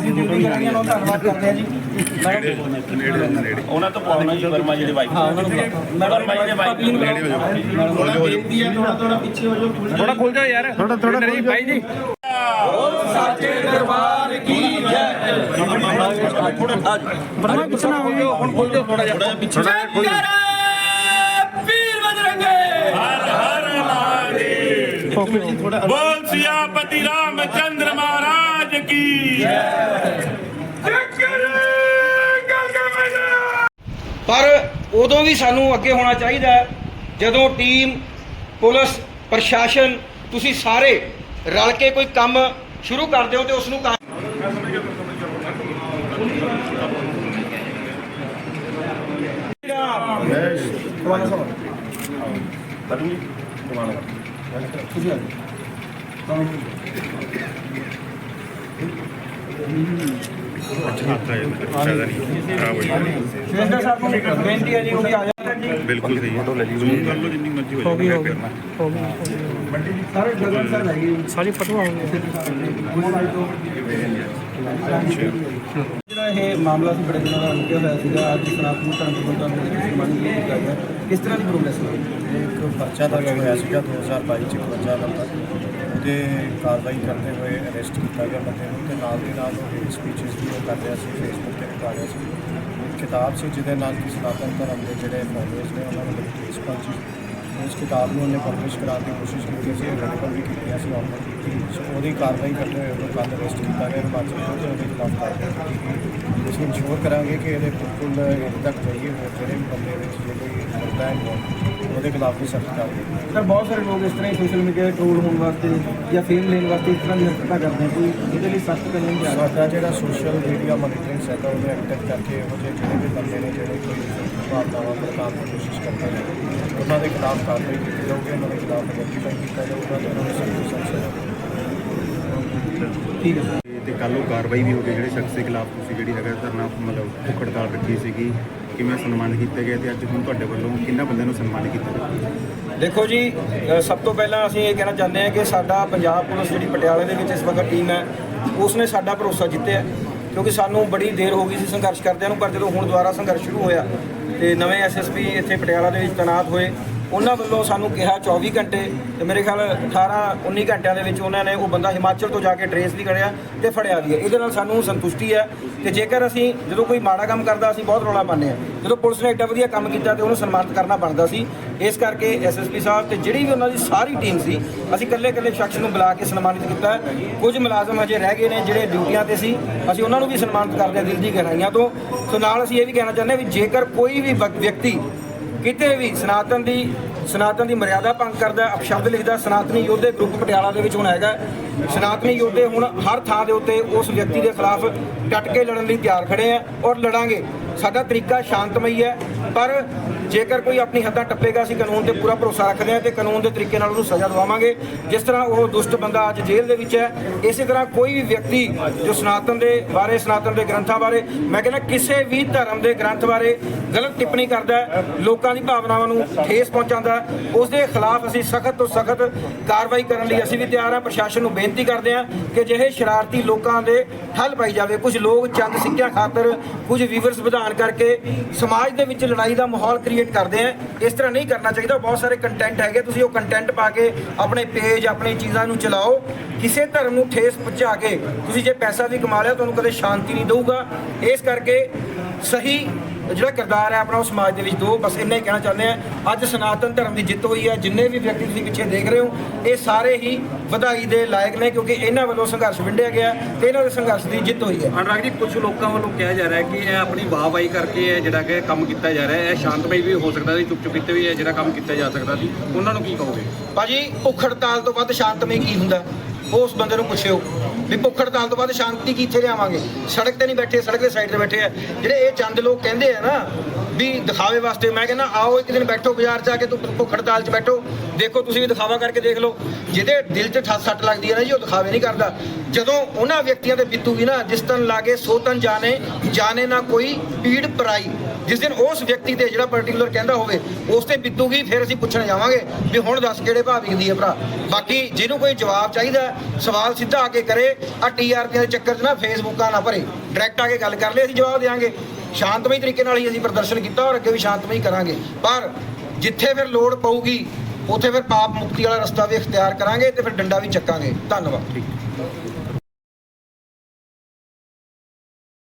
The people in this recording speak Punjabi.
ਸਾਰਿਆਂ ਨੂੰ ਧੰਨਵਾਦ ਕਰਦੇ ਆ ਜੀ ਉਹਨਾਂ ਤੋਂ ਪਾਉਣਾ ਜੀ ਵਰਮਾ ਜਿਹੜੇ ਵਾਈਫ ਹਾਂ ਉਹਨਾਂ ਨੂੰ ਮੈਂ ਵਰਮਾ ਜੀ ਦੇ ਵਾਈਫ ਥੋੜਾ ਬੇਨਤੀ ਹੈ ਥੋੜਾ ਥੋੜਾ ਪਿੱਛੇ ਹੋ ਜਾਓ ਥੋੜਾ ਖੁੱਲ ਜਾਓ ਯਾਰ ਥੋੜਾ ਥੋੜਾ ਨਹੀਂ ਭਾਈ ਜੀ ਬਰਮਾ ਪੁੱਛਣਾ ਹੋਵੇ ਹੁਣ ਖੋਲ ਦਿਓ ਥੋੜਾ ਜਿਹਾ ਥੋੜਾ ਖੁੱਲ ਵੀਰ ਬਜਰੰਗੇ ਹਰ ਹਰ ਮਹਾਦੇਵ ਬੋਲ ਸਿਆਪਤੀ ਰਾਮਚੰਦਰ ਮਹਾਰਾਜ ਕੀ? ਪਰ ਉਦੋਂ ਵੀ ਸਾਨੂੰ ਅੱਗੇ ਹੋਣਾ ਚਾਹੀਦਾ ਜਦੋਂ ਟੀਮ, ਪੁਲਿਸ, ਪ੍ਰਸ਼ਾਸਨ, ਤੁਸੀਂ ਸਾਰੇ ਰਲ ਕੇ ਕੋਈ ਕੰਮ ਸ਼ੁਰੂ ਕਰਦੇ ਹੋ ਤੇ ਉਸ ਨੂੰ ਕੰਮ ਫਾਇਦਾ ਨਹੀਂ ਖਰਾਬ ਸੁਰਿੰਦਰ ਸਾਹਿਬ ਨੂੰ ਬੇਨਤੀ ਹੈ। ਜੀ ਉਹ ਵੀ ਆ ਜਾਣ ਜੀ ਬਿਲਕੁਲ ਸਹੀ ਫੋਟੋ ਲੈ ਲਈ ਜ਼ੂਮ ਕਰ ਲਓ ਜਿੰਨੀ ਮਰਜ਼ੀ ਹੋ ਜਾਏ ਕਰਨਾ ਸਾਰੇ ਗਗਨ ਸਰ ਲੱਗੇ ਸਾਰੀ ਫਟਵਾ ਜਿਹੜਾ ਇਹ ਮਾਮਲਾ ਸੀ ਬੜੇ ਦਿਨਾਂ ਦਾ ਰੁਕਿਆ ਹੋਇਆ ਸੀਗਾ। ਅੱਜ ਸਨਾਤਨ ਧਰਮ ਦੇ ਵਿੱਚ ਸਨਮਾਨਿਤ ਕੀਤਾ ਗਿਆ। ਕਿਸ ਤਰ੍ਹਾਂ ਦੀ ਪ੍ਰੋਗਰੈਸ ਹੋਈ? ਇੱਕ ਪਰਚਾ ਦਰਜ ਹੋਇਆ ਸੀਗਾ 2022 ਚ 51 ਨੰਬਰ ਉਹਦੇ ਕਾਰਵਾਈ ਕਰਦੇ ਹੋਏ ਅਰੈਸਟ ਕੀਤਾ ਗਿਆ ਬੰਦੇ ਨੂੰ ਤੇ ਨਾਲ ਦੀ ਨਾਲ ਉਹ ਸਪੀਚਸ ਵੀ ਉਹ ਕਰ ਰਿਹਾ ਸੀ ਫੇਸਬੁੱਕ ਤੇ ਵੀ ਪਾ ਰਿਹਾ ਸੀ। ਕਿਤਾਬ ਸੀ ਜਿਹਦੇ ਨਾਲ ਕਿ ਸਨਾਤਨ ਧਰਮ ਦੇ ਜਿਹੜੇ ਫੋਲੋਅਰਸ ਨੇ ਉਹਨਾਂ ਨੂੰ ਬੜੀ ਠੇਸ ਪਹੁੰਚੀ ਉਸ ਕਿਤਾਬ ਨੂੰ ਉਹਨੇ ਪਬਲਿਸ਼ ਕਰਾਉਣ ਦੀ ਕੋਸ਼ਿਸ਼ ਕੀਤੀ ਸੀ ਅਵੇਲੇਬਲ ਵੀ ਕੀਤੀਆਂ ਸੀ ਆਨਲਾਈਨ ਕੀਤੀ ਸੋ ਉਹਦੀ ਕਾਰਵਾਈ ਕਰਦੇ ਹੋਏ ਉਹਨੂੰ ਕੱਲ੍ਹ ਅਰੈਸਟ ਕੀਤਾ ਗਿਆ ਹਿਮਾਚਲ ਤੋਂ ਤੇ ਉਹਦੇ ਖਿਲਾਫ ਕਾਰਵਾਈ ਅਸੀਂ ਇਨਸ਼ੋਰ ਕਰਾਂਗੇ ਕਿ ਇਹਦੇ ਬਿਲਕੁਲ ਇਹਦੇ ਤੱਕ ਜਾਈਏ ਹੋਏ ਜਿਹੜੇ ਬੰਦੇ ਵਿੱਚ ਜੇ ਕੋਈ ਮੁੱਦਾ ਹੈ ਉਹਦੇ ਖਿਲਾਫ ਵੀ ਸਖਤ ਕਾਰਵਾਈ ਸਰ ਬਹੁਤ ਸਾਰੇ ਲੋਕ ਇਸ ਤਰ੍ਹਾਂ ਹੀ ਸੋਸ਼ਲ ਮੀਡੀਆ ਤੇ ਟ੍ਰੋਲ ਹੋਣ ਵਾਸਤੇ ਜਾਂ ਫੇਮ ਲੈਣ ਵਾਸਤੇ ਇਸ ਤਰ੍ਹਾਂ ਦੀ ਹਰਕਤਾਂ ਕਰਦੇ ਆ ਕੋਈ ਇਹਦੇ ਲਈ ਸਖਤ ਕਦਮ ਨਹੀਂ ਜਾ ਸਾਡਾ ਜਿਹੜਾ ਸੋਸ਼ਲ ਮੀਡੀਆ ਮੋਨੀਟਰਿੰਗ ਸੈੱਟ ਹੈ ਉਹਨੂੰ ਐਕਟਿਵ ਕਰਕੇ ਜਿਹੇ ਜਿਹੜੇ ਵੀ ਬੰਦੇ ਨੇ ਜਿਹੜੇ ਕੋਈ ਭਾਵਨਾਵਾਂ ਪ੍ਰਕਾਸ਼ ਦੀ ਕੋਸ਼ਿਸ਼ ਕਰਦੇ ਨੇ ਉਹਨਾਂ ਦੇ ਖਿਲਾਫ ਕਾਰਵਾਈ ਕੀਤੀ ਜਾਊਗੀ ਉਹਨਾਂ ਦੇ ਖਿਲਾਫ ਆਈਡੈਂਟੀਫਾਈ ਕੀਤਾ ਜਾਊਗਾ ਤੇ ਉਹਨਾਂ ਨੂੰ ਸਖਤ ਤੋਂ ਸਖਤ ਠੀਕ ਹੈ ਤੇ ਕੱਲ ਉਹ ਕਾਰਵਾਈ ਵੀ ਹੋ ਗਈ ਜਿਹੜੇ ਸ਼ਖਸ ਦੇ ਖਿਲਾਫ ਤੁਸੀਂ ਜਿਹੜੀ ਹੈਗਾ ਧਰਨਾ ਮਤਲਬ ਭੁੱਖ ਹੜਤਾਲ ਰੱਖੀ ਸੀਗੀ ਕਿਵੇਂ ਸਨਮਾਨਿਤ ਕੀਤਾ ਗਿਆ ਤੇ ਅੱਜ ਹੁਣ ਤੁਹਾਡੇ ਵੱਲੋਂ ਕਿੰਨਾ ਬੰਦਿਆਂ ਨੂੰ ਸਨਮਾਨਿਤ ਕੀਤਾ ਗਿਆ? ਦੇਖੋ ਜੀ ਅ, ਸਭ ਤੋਂ ਪਹਿਲਾਂ ਅਸੀਂ ਇਹ ਕਹਿਣਾ ਚਾਹੁੰਦੇ ਹਾਂ ਕਿ ਸਾਡਾ ਪੰਜਾਬ ਪੁਲਿਸ ਜਿਹੜੀ ਪਟਿਆਲੇ ਦੇ ਵਿੱਚ ਇਸ ਵਕਤ ਟੀਮ ਹੈ ਉਸਨੇ ਸਾਡਾ ਭਰੋਸਾ ਜਿੱਤਿਆ ਕਿਉਂਕਿ ਸਾਨੂੰ ਬੜੀ ਦੇਰ ਹੋ ਗਈ ਸੀ ਸੰਘਰਸ਼ ਕਰਦਿਆਂ ਨੂੰ ਪਰ ਜਦੋਂ ਹੁਣ ਦੁਬਾਰਾ ਸੰਘਰਸ਼ ਸ਼ੁਰੂ ਹੋਇਆ ਤੇ ਨਵੇਂ ਐਸਐਸਪੀ ਇੱਥੇ ਪਟਿਆਲਾ ਦੇ ਵਿੱਚ ਤੈਨਾਤ ਹੋਏ ਉਹਨਾਂ ਵੱਲੋਂ ਸਾਨੂੰ ਕਿਹਾ 24 ਘੰਟੇ ਤੇ ਮੇਰੇ ਖਿਆਲ 18 19 ਘੰਟਿਆਂ ਦੇ ਵਿੱਚ ਉਹਨਾਂ ਨੇ ਉਹ ਬੰਦਾ ਹਿਮਾਚਲ ਤੋਂ ਜਾ ਕੇ ਟਰੇਸ ਵੀ ਕਰਿਆ ਤੇ ਫੜਿਆ ਵੀ ਹੈ। ਇਹਦੇ ਨਾਲ ਸਾਨੂੰ ਸੰਤੁਸ਼ਟੀ ਹੈ ਤੇ ਜੇਕਰ ਅਸੀਂ ਜਦੋਂ ਕੋਈ ਮਾੜਾ ਕੰਮ ਕਰਦਾ, ਅਸੀਂ ਬਹੁਤ ਰੌਲਾ ਪਾਉਂਦੇ ਹਾਂ। ਜਦੋਂ ਪੁਲਿਸ ਨੇ ਐਡਾ ਵਧੀਆ ਕੰਮ ਕੀਤਾ ਤੇ ਉਹਨੂੰ ਸਨਮਾਨਿਤ ਕਰਨਾ ਬਣਦਾ ਸੀ, ਇਸ ਕਰਕੇ ਐਸਐਸਪੀ ਸਾਹਿਬ ਤੇ ਜਿਹੜੀ ਵੀ ਉਹਨਾਂ ਦੀ ਸਾਰੀ ਟੀਮ ਸੀ, ਅਸੀਂ ਇਕੱਲੇ ਇਕੱਲੇ ਸ਼ਖਸ ਨੂੰ ਬੁਲਾ ਕੇ ਸਨਮਾਨਿਤ ਕੀਤਾ ਕੁਝ ਮੁਲਾਜ਼ਮ ਅਜੇ ਰਹਿ ਗਏ ਨੇ ਜਿਹੜੇ ਡਿਊਟੀਆਂ ਤੇ ਸੀ, ਅਸੀਂ ਉਹਨਾਂ ਨੂੰ ਵੀ ਸਨਮਾਨਿਤ ਕਰਦੇ ਹਾਂ ਦਿਲ ਦੀ ਗਹਿਰਾਈਆਂ ਤੋਂ। ਸੋ ਨਾਲ ਅਸੀਂ ਇਹ ਵੀ ਕਹਿਣਾ ਚਾਹੁੰਦੇ ਹਾਂ ਵੀ ਜੇਕਰ ਕੋਈ ਵੀ ਵਿਅਕਤੀ ਕਿਤੇ ਵੀ ਸਨਾਤਨ ਦੀ ਸਨਾਤਨ ਦੀ ਮਰਿਆਦਾ ਭੰਗ ਕਰਦਾ, ਅਪਸ਼ਬਦ ਲਿਖਦਾ, ਸਨਾਤਨੀ ਯੋਧੇ ਗਰੁੱਪ ਪਟਿਆਲਾ ਦੇ ਵਿੱਚ ਹੁਣ ਹੈਗਾ। ਸਨਾਤਨੀ ਯੋਧੇ ਹੁਣ ਹਰ ਥਾਂ ਦੇ ਉੱਤੇ ਉਸ ਵਿਅਕਤੀ ਦੇ ਖਿਲਾਫ ਡਟ ਕੇ ਲੜਨ ਲਈ ਤਿਆਰ ਖੜੇ ਆ ਔਰ ਲੜਾਂਗੇ। ਸਾਡਾ ਤਰੀਕਾ ਸ਼ਾਂਤਮਈ ਹੈ, ਪਰ ਜੇਕਰ ਕੋਈ ਆਪਣੀ ਹੱਦਾਂ ਟੱਪੇਗਾ, ਅਸੀਂ ਕਾਨੂੰਨ ਤੇ ਪੂਰਾ ਭਰੋਸਾ ਰੱਖਦੇ ਹਾਂ ਤੇ ਕਾਨੂੰਨ ਦੇ ਤਰੀਕੇ ਨਾਲ ਉਹਨੂੰ ਸਜ਼ਾ ਦਵਾਵਾਂਗੇ। ਜਿਸ ਤਰ੍ਹਾਂ ਉਹ ਦੁਸ਼ਟ ਬੰਦਾ ਅੱਜ ਜੇਲ੍ਹ ਦੇ ਵਿੱਚ ਹੈ, ਇਸੇ ਤਰ੍ਹਾਂ ਕੋਈ ਵੀ ਵਿਅਕਤੀ ਜੋ ਸਨਾਤਨ ਦੇ ਬਾਰੇ, ਸਨਾਤਨ ਦੇ ਗ੍ਰੰਥਾਂ ਬਾਰੇ, ਮੈਂ ਕਹਿੰਦਾ ਕਿਸੇ ਵੀ ਧਰਮ ਦੇ ਗ੍ਰੰਥ ਬਾਰੇ ਗਲਤ ਟਿੱਪਣੀ ਕਰਦਾ ਲੋਕਾਂ ਦੀ ਭਾਵਨਾਵਾਂ ਨੂੰ ਠੇਸ ਪਹੁੰਚਾਉਂਦਾ ਉਸ ਦੇ ਖਿਲਾਫ ਅਸੀਂ ਸਖਤ ਤੋਂ ਸਖਤ ਕਾਰਵਾਈ ਕਰਨ ਲਈ ਅਸੀਂ ਵੀ ਤਿਆਰ ਹਾਂ। ਪ੍ਰਸ਼ਾਸਨ ਨੂੰ ਬੇਨਤੀ ਕਰਦੇ ਹਾਂ ਕਿ ਜਿਹੇ ਸ਼ਰਾਰਤੀ ਲੋਕਾਂ ਦੇ ਠੱਲ ਪਾਈ ਜਾਵੇ। ਕੁਝ ਲੋਕ ਚੰਦ ਸਿੱਖਿਆ ਖਾਤਰ ਕੁਝ ਵੀਵਰਸ ਵਧਾਉਣ ਕਰਕੇ ਸਮਾਜ ਦੇ ਵਿੱਚ ਲੜਾਈ ਦਾ ਮਾਹੌਲ ਕ੍ਰੀਏਟ ਕਰਦੇ ਆ। ਇਸ ਤਰ੍ਹਾਂ ਨਹੀਂ ਕਰਨਾ ਚਾਹੀਦਾ। ਬਹੁਤ ਸਾਰੇ ਕੰਟੈਂਟ ਹੈਗੇ। ਤੁਸੀਂ ਉਹ ਕੰਟੈਂਟ ਪਾ ਕੇ ਆਪਣੇ ਪੇਜ ਆਪਣੀ ਚੀਜ਼ਾਂ ਨੂੰ ਚਲਾਓ। ਕਿਸੇ ਧਰਮ ਨੂੰ ਠੇਸ ਪਹੁੰਚਾ ਕੇ ਤੁਸੀਂ ਜੇ ਪੈਸਾ ਵੀ ਕਮਾ ਲਿਆ, ਤੁਹਾਨੂੰ ਕਦੇ ਸ਼ਾਂਤੀ ਨਹੀਂ ਦਊਗਾ। ਇਸ ਕਰਕੇ ਸਹੀ ਜਿਹੜਾ ਕਿਰਦਾਰ ਹੈ ਆਪਣਾ ਉਹ ਸਮਾਜ ਦੇ ਵਿੱਚ ਦੋ ਬਸ ਇੰਨਾ ਹੀ ਕਹਿਣਾ ਚਾਹੁੰਦੇ ਆ ਅੱਜ ਸਨਾਤਨ ਧਰਮ ਦੀ ਜਿੱਤ ਹੋਈ ਹੈ। ਜਿੰਨੇ ਵੀ ਵਿਅਕਤੀ ਤੁਸੀਂ ਪਿੱਛੇ ਦੇਖ ਰਹੇ ਹੋ ਇਹ ਸਾਰੇ ਹੀ ਵਧਾਈ ਦੇ ਲਾਇਕ ਨੇ ਕਿਉਂਕਿ ਇਹਨਾਂ ਵੱਲੋਂ ਸੰਘਰਸ਼ ਵਿੰਡਿਆ ਗਿਆ ਤੇ ਇਹਨਾਂ ਦੇ ਸੰਘਰਸ਼ ਦੀ ਜਿੱਤ ਹੋਈ ਹੈ। ਅਨੁਰਾਗ ਜੀ ਕੁਝ ਲੋਕਾਂ ਵੱਲੋਂ ਕਿਹਾ ਜਾ ਰਿਹਾ ਹੈ ਕਿ ਇਹ ਆਪਣੀ ਵਾਹਵਾਈ ਕਰਕੇ ਇਹ ਜਿਹੜਾ ਕਿ ਕੰਮ ਕੀਤਾ ਜਾ ਰਿਹਾ ਹੈ। ਇਹ ਸ਼ਾਂਤਮਈ ਵੀ ਹੋ ਸਕਦਾ ਸੀ ਚੁੱਪ ਚੁਪੀਤੇ ਵੀ ਇਹ ਜਿਹੜਾ ਕੰਮ ਕੀਤਾ ਜਾ ਸਕਦਾ ਸੀ। ਉਹਨਾਂ ਨੂੰ ਕੀ ਕਹੋਗੇ? ਭਾਜੀ ਭੁੱਖ ਹੜਤਾਲ ਤੋਂ ਵੱਧ ਸ਼ਾਂਤਮਈ ਕੀ ਹੁੰਦਾ? ਉਸ ਬੰਦੇ ਨੂੰ ਪੁੱਛਿਓ। ਵੀ ਭੁੱਖ ਹੜਤਾਲ ਤੋਂ ਬਾਅਦ ਸ਼ਾਂਤੀ ਕਿੱਥੇ ਲਿਆਵਾਂਗੇ? ਸੜਕ ਤੇ ਨਹੀਂ ਬੈਠੇ, ਸੜਕ ਦੇ ਸਾਈਡ ਤੇ ਬੈਠੇ ਆ। ਜਿਹੜੇ ਇਹ ਚੰਦ ਲੋਕ ਕਹਿੰਦੇ ਆ ਨਾ ਵੀ ਦਿਖਾਵੇ ਵਾਸਤੇ ਮੈਂ ਕਹਿੰਦਾ, ਆਓ ਇੱਕ ਦਿਨ ਬੈਠੋ ਬਾਜ਼ਾਰ 'ਚ ਆ ਕੇ, ਤੂੰ ਭੁੱਖ ਹੜਤਾਲ 'ਚ ਬੈਠੋ। ਦੇਖੋ, ਤੁਸੀਂ ਵੀ ਦਿਖਾਵਾ ਕਰਕੇ ਦੇਖ ਲਓ। ਜਿਹਦੇ ਦਿਲ 'ਚ ਠੱਸ ਸੱਟ ਲੱਗਦੀ ਹੈ ਨਾ ਜੀ, ਉਹ ਦਿਖਾਵੇ ਨਹੀਂ ਕਰਦਾ। ਜਦੋਂ ਉਹਨਾਂ ਵਿਅਕਤੀਆਂ ਤੇ ਬਿੱਤੂਗੀ ਨਾ, ਜਿਸ ਤਨ ਲਾਗੇ ਸੋ ਤਨ ਜਾਣੇ ਜਾਣੇ ਨਾ ਕੋਈ ਪੀੜ ਪਰਾਈ। ਜਿਸ ਦਿਨ ਉਸ ਵਿਅਕਤੀ ਤੇ ਜਿਹੜਾ ਪਾਰਟਿਕੂਲਰ ਕਹਿੰਦਾ ਹੋਵੇ, ਉਸ ਤੇ ਬੀਤੂਗੀ ਫਿਰ ਅਸੀਂ ਪੁੱਛਣ ਜਾਵਾਂਗੇ ਵੀ ਹੁਣ ਦੱਸ ਕਿਹੜੇ ਭਾਅ ਵਿਕਦੀ ਹੈ ਭਰਾ। ਬਾਕੀ ਜਿਹਨੂੰ ਕੋਈ ਜਵਾਬ ਚਾਹੀਦਾ ਸਵਾਲ ਸਿੱਧਾ ਆ ਕੇ ਕਰੇ ਆ ਟੀਆਰਪੀ ਦੇ ਚੱਕਰ 'ਚ ਨਾ ਫੇਸਬੁੱਕਾਂ ਨਾ ਭਰੇ। ਡਾਇਰੈਕਟ ਆ ਕੇ ਗੱਲ ਕਰ ਲੈ ਅਸੀਂ ਜਵਾਬ ਦੇਵਾਂਗੇ ਸ਼ਾਂਤਮਈ ਤਰੀਕੇ ਨਾਲ ਹੀ ਅਸੀਂ ਪ੍ਰਦਰਸ਼ਨ ਕੀਤਾ ਔਰ ਅੱਗੇ ਵੀ ਸ਼ਾਂਤਮਈ ਕਰਾਂਗੇ। ਪਰ ਜਿੱਥੇ ਫਿਰ ਲੋੜ ਪਊਗੀ, ਉੱਥੇ ਫਿਰ ਪਾਪ ਮੁਕਤੀ ਵਾਲਾ ਰਸਤਾ ਵੀ ਇਖਤਿਆਰ ਕਰਾਂਗੇ ਤੇ ਫਿਰ ਡੰਡਾ ਵੀ ਚੱਕਾਂਗੇ। ਧੰਨਵਾਦ।